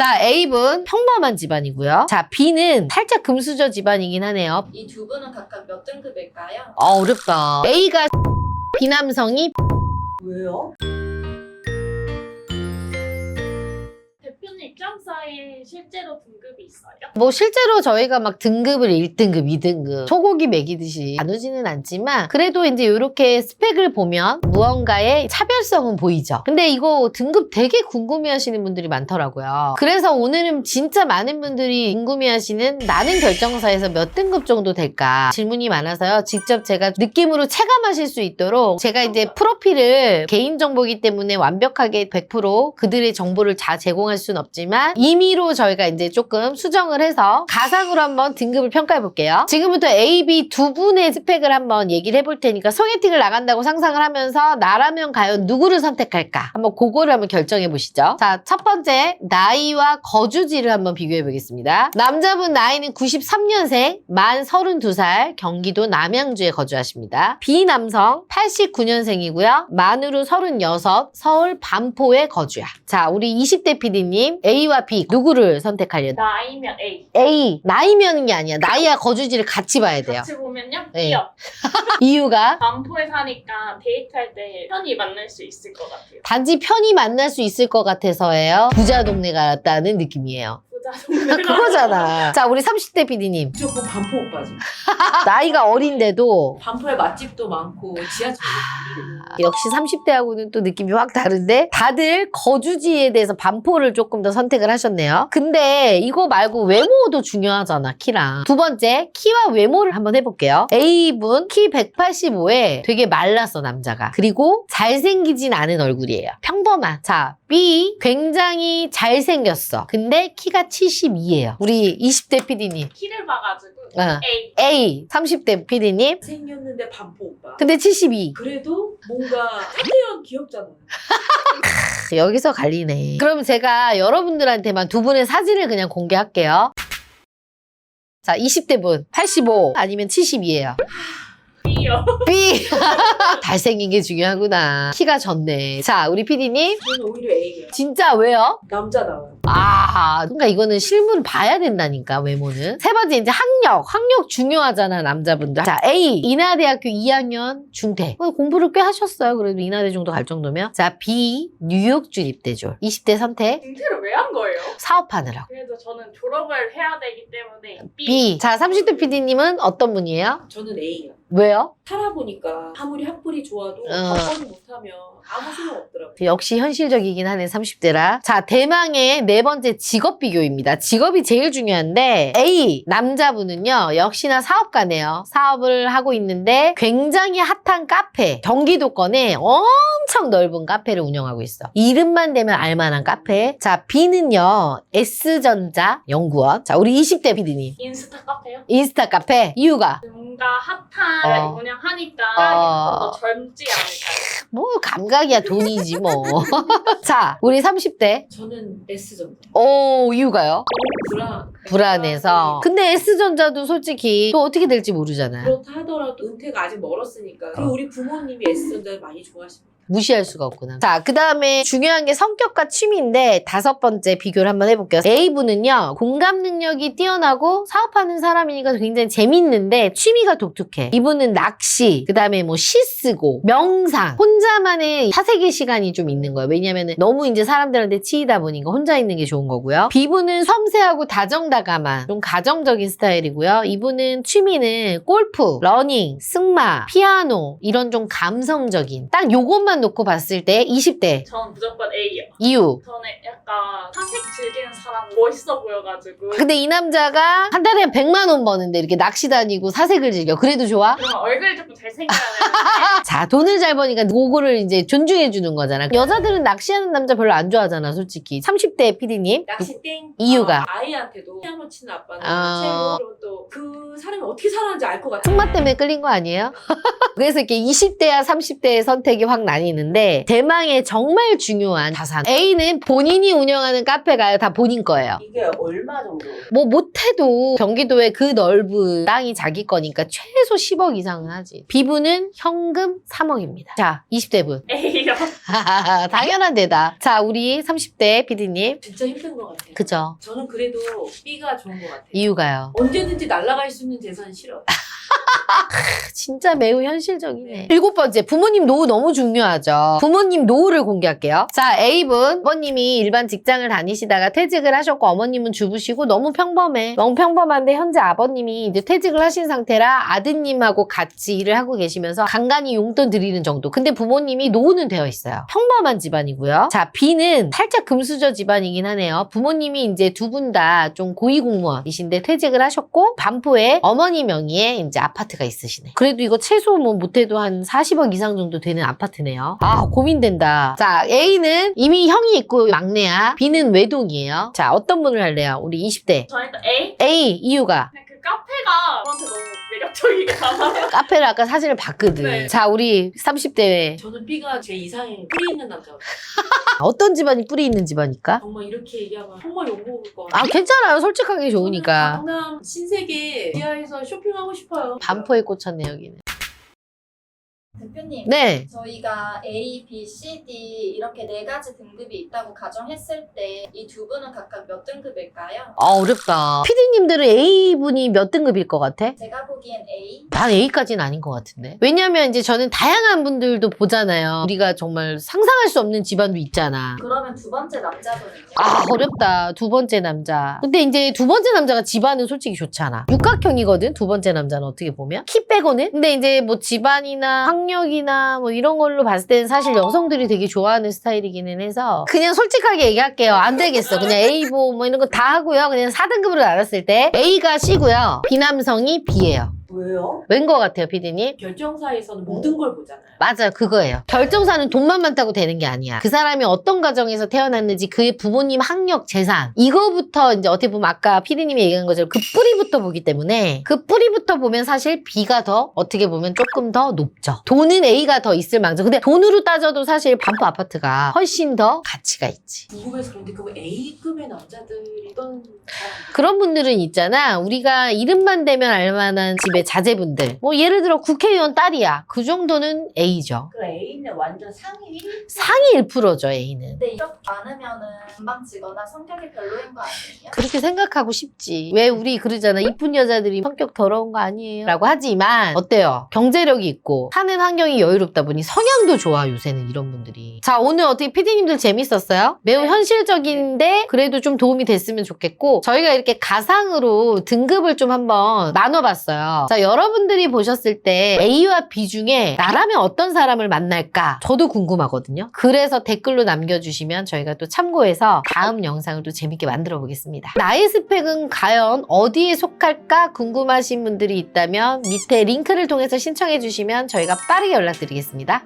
자, A분 평범한 집안이고요. 자, B는 살짝 금수저 집안이긴 하네요. 이 두 분은 각각 몇 등급일까요? 아, 어렵다. A가 B남성이 왜요? 대표님 입장 실제로 등급이 있어요? 뭐 실제로 저희가 막 등급을 1등급, 2등급 소고기 먹이듯이 나누지는 않지만 그래도 이제 이렇게 스펙을 보면 무언가의 차별성은 보이죠. 근데 이거 등급 되게 궁금해하시는 분들이 많더라고요. 그래서 오늘은 진짜 많은 분들이 궁금해하시는 나는 결정사에서 몇 등급 정도 될까 질문이 많아서요. 직접 제가 느낌으로 체감하실 수 있도록 제가 이제 프로필을 개인 정보이기 때문에 완벽하게 100% 그들의 정보를 다 제공할 수는 없지만 임의로 저희가 이제 조금 수정을 해서 가상으로 한번 등급을 평가해 볼게요. 지금부터 A, B 두 분의 스펙을 한번 얘기를 해볼 테니까 소개팅을 나간다고 상상을 하면서 나라면 과연 누구를 선택할까? 한번 그거를 한번 결정해 보시죠. 자, 첫 번째 나이와 거주지를 한번 비교해 보겠습니다. 남자분 나이는 93년생, 만 32살, 경기도 남양주에 거주하십니다. B 남성 89년생이고요. 만으로 36, 서울 반포에 거주야. 자, 우리 20대 PD님 A와 B 누구를 선택하려나? 나이면 A. A 나이면은 게 아니야. 나이와 거주지를 같이 봐야 돼요. 같이 보면요. 네. B요. 이유가 반포에 사니까 데이트할 때 편히 만날 수 있을 것 같아요. 단지 편히 만날 수 있을 것 같아서예요. 부자 동네 같다는 느낌이에요. 동네. 그거잖아. 자, 우리 30대 PD님. 무조건 반포 오빠지. 나이가 어린데도 반포에 맛집도 많고 지하철도 아, 역시 30대하고는 또 느낌이 확 다른데 다들 거주지에 대해서 반포를 조금 더 선택을 하셨네요. 근데 이거 말고 외모도 중요하잖아, 키랑. 두 번째, 키와 외모를 한번 해볼게요. A분 키 185에 되게 말랐어, 남자가. 그리고 잘생기진 않은 얼굴이에요. 평범한. 자, B 굉장히 잘생겼어. 근데 키가 72예요. 우리 20대 PD님. 키를 봐가지고 어. A. A 30대 PD님. 생겼는데 반포 오빠. 근데 72. 그래도 뭔가 태태형 귀엽잖아. 여기서 갈리네. 그럼 제가 여러분들한테만 두 분의 사진을 그냥 공개할게요. 자, 20대 분, 85 아니면 70이에요. B요. B! 잘생긴 게 중요하구나. 키가 졌네. 자, 우리 PD님. 저는 오히려 A예요. 진짜 왜요? 남자다워요. 아, 그러니까 이거는 실물 봐야 된다니까, 외모는. 세 번째, 이제 학력. 학력 중요하잖아, 남자분들. 자, A. 인하대학교 2학년 중퇴. 어, 공부를 꽤 하셨어요. 그래도 인하대 정도 갈 정도면. 자, B. 뉴욕 주립대졸. 20대 선택. 등태를 왜 한 거예요? 사업하느라고. 그래도 저는 졸업을 해야 되기 때문에 B. B. 자, 30대 PD님은 어떤 분이에요? 저는 A요. 왜요? 살아보니까 아무리 학벌이 좋아도 어. 밥벌이 못하면 아무 소용 없더라고요. 역시 현실적이긴 하네, 30대라. 자, 대망의 네 번째 직업 비교입니다. 직업이 제일 중요한데, A, 남자분은요, 역시나 사업가네요. 사업을 하고 있는데, 굉장히 핫한 카페, 경기도권에 엄청 넓은 카페를 운영하고 있어. 이름만 되면 알만한 카페. 자, B는요, S전자 연구원. 자, 우리 20대 PD님. 인스타 카페요? 인스타 카페. 이유가? 뭔가 핫한 어. 운영하니까 어. 더 젊지 않을까요? 뭐, 감각이야, 돈이지, 뭐. 자, 우리 30대. 저는 S전자. 오, 이유가요? 너무 불안. 불안해서. 근데 S전자도 솔직히 또 어떻게 될지 모르잖아. 그렇다 하더라도 은퇴가 아직 멀었으니까. 그리고 우리 부모님이 S전자 많이 좋아하십니다. 무시할 수가 없구나. 자, 그 다음에 중요한 게 성격과 취미인데 다섯 번째 비교를 한번 해볼게요. A분은요, 공감 능력이 뛰어나고 사업하는 사람이니까 굉장히 재밌는데 취미가 독특해. 이분은 낚시, 그 다음에 뭐 시 쓰고, 명상, 혼자만의 사색의 시간이 좀 있는 거예요. 왜냐면은 너무 이제 사람들한테 치이다 보니까 혼자 있는 게 좋은 거고요. B분은 섬세하고 다정다감한 좀 가정적인 스타일이고요. 이분은 취미는 골프, 러닝, 승마, 피아노 이런 좀 감성적인 딱 요것만 놓고 봤을 때 20대 저는 무조건 A요. 이유. 저는 약간 사색 즐기는 사람 멋있어 보여가지고 근데 이 남자가 한 달에 100만 원 버는데 이렇게 낚시 다니고 사색을 즐겨. 그래도 좋아? 그러면 얼굴이 조금 잘생겨야 되는데 자, 돈을 잘 버니까 그거를 이제 존중해 주는 거잖아. 여자들은 낚시하는 남자 별로 안 좋아하잖아, 솔직히. 30대 PD님. 낚시 땡. 이유가? 아, 아이한테도 피아노 치는 아빠는 아. 또그 사람이 어떻게 살아는지 알 것 같아. 승마 때문에 끌린 거 아니에요? 그래서 이렇게 20대와 30대의 선택이 확 나뉘 는데 대망의 정말 중요한 자산 A는 본인이 운영하는 카페가 다, 다 본인 거예요. 이게 얼마 정도? 뭐 못해도 경기도에 그 넓은 땅이 자기 거니까 최소 10억 이상은 하지. B분은 현금 3억입니다. 자, 20대 분. A요. 당연한 데다. 자, 우리 30대 PD님. 진짜 힘든 것 같아요. 그죠? 저는 그래도 B가 좋은 것 같아요. 이유가요. 언제든지 날아갈 수 있는 재산 싫어. 진짜 매우 현실적이네. 일곱 번째, 부모님 노후 너무 중요하죠. 부모님 노후를 공개할게요. 자, A분, 아버님이 일반 직장을 다니시다가 퇴직을 하셨고, 어머님은 주부시고, 너무 평범해. 너무 평범한데, 현재 아버님이 이제 퇴직을 하신 상태라 아드님하고 같이 일을 하고 계시면서 간간히 용돈 드리는 정도. 근데 부모님이 노후는 되어 있어요. 평범한 집안이고요. 자, B는 살짝 금수저 집안이긴 하네요. 부모님이 이제 두 분 다 좀 고위공무원이신데 퇴직을 하셨고, 반포에 어머니 명의의 이제 아파트 가 있으시네. 그래도 이거 최소 뭐 못해도 한 40억 이상 정도 되는 아파트네요. 아, 고민된다. 자, A는 이미 형이 있고 막내야. B는 외동이에요. 자, 어떤 분을 할래요? 우리 20대. 저는 일단 A. A, 이유가. 그냥 그 카페가 저한테 너무 남아요. 카페를 아까 사진을 봤거든. 네. 자, 우리 30대. 저는 B가 제 이상의 뿌리 있는 남자. 어떤 집안이 뿌리 있는 집안일까? 정말 이렇게 얘기하면 정말 욕먹을 것 같아요. 아, 괜찮아요. 솔직하게 좋으니까. 강남 신세계 지하에서 쇼핑하고 싶어요. 반포에 꽂혔네, 여기는. 대표님, 네. 저희가 A, B, C, D 이렇게 네 가지 등급이 있다고 가정했을 때 이 두 분은 각각 몇 등급일까요? 아, 어렵다. PD님들은 A분이 몇 등급일 것 같아? 제가 보기엔 A. 난 A까지는 아닌 것 같은데. 왜냐면 이제 저는 다양한 분들도 보잖아요. 우리가 정말 상상할 수 없는 집안도 있잖아. 그러면 두 번째 남자분은요? 아, 어렵다. 두 번째 남자. 근데 이제 두 번째 남자가 집안은 솔직히 좋잖아. 육각형이거든, 두 번째 남자는 어떻게 보면. 키 빼고는. 근데 이제 뭐 집안이나 학 력이나 뭐 이런 걸로 봤을 때는 사실 여성들이 되게 좋아하는 스타일이기는 해서. 그냥 솔직하게 얘기할게요. 안 되겠어. 그냥 A보 뭐 이런 거 다 하고요. 그냥 4등급으로 나눴을 때 A가 C고요. B남성이 B예요. 왜요? 웬거 같아요, 피디님? 결정사에서는 모든 걸 보잖아요. 맞아요. 그거예요. 결정사는 돈만 많다고 되는 게 아니야. 그 사람이 어떤 가정에서 태어났는지 그의 부모님 학력, 재산 이거부터 이제 어떻게 보면 아까 피디님이 얘기한 것처럼 그 뿌리부터 보기 때문에 그 뿌리부터 보면 사실 B가 더 어떻게 보면 조금 더 높죠. 돈은 A가 더 있을 망정. 근데 돈으로 따져도 사실 반포 아파트가 훨씬 더 가치가 있지. 궁금해서 그런데 그럼 A급의 남자들이던 사람 그런 분들은 있잖아. 우리가 이름만 대면 알만한 집의 자제분들. 뭐 예를 들어 국회의원 딸이야. 그 정도는 A죠. 그 A는 완전 상위 1? 상위 1%죠, A는. 근데 이렇게 많으면은 금방 지거나 성격이 별로인 거 아니에요? 그렇게 생각하고 싶지. 왜 우리 그러잖아. 이쁜 여자들이 성격 더러운 거 아니에요? 라고 하지만 어때요? 경제력이 있고 사는 환경이 여유롭다 보니 성향도 좋아 요새는 이런 분들이. 자 오늘 어떻게 PD님들 재밌었어요? 매우 현실적인데 그래도 좀 도움이 됐으면 좋겠고 저희가 이렇게 가상으로 등급을 좀 한번 나눠봤어요. 자 여러분들이 보셨을 때 A와 B 중에 나라면 어떤 사람을 만날까? 저도 궁금하거든요. 그래서 댓글로 남겨주시면 저희가 또 참고해서 다음 영상을 또 재밌게 만들어 보겠습니다. 나의 스펙은 과연 어디에 속할까 궁금하신 분들이 있다면 밑에 링크를 통해서 신청해 주시면 저희가 빠르게 연락드리겠습니다.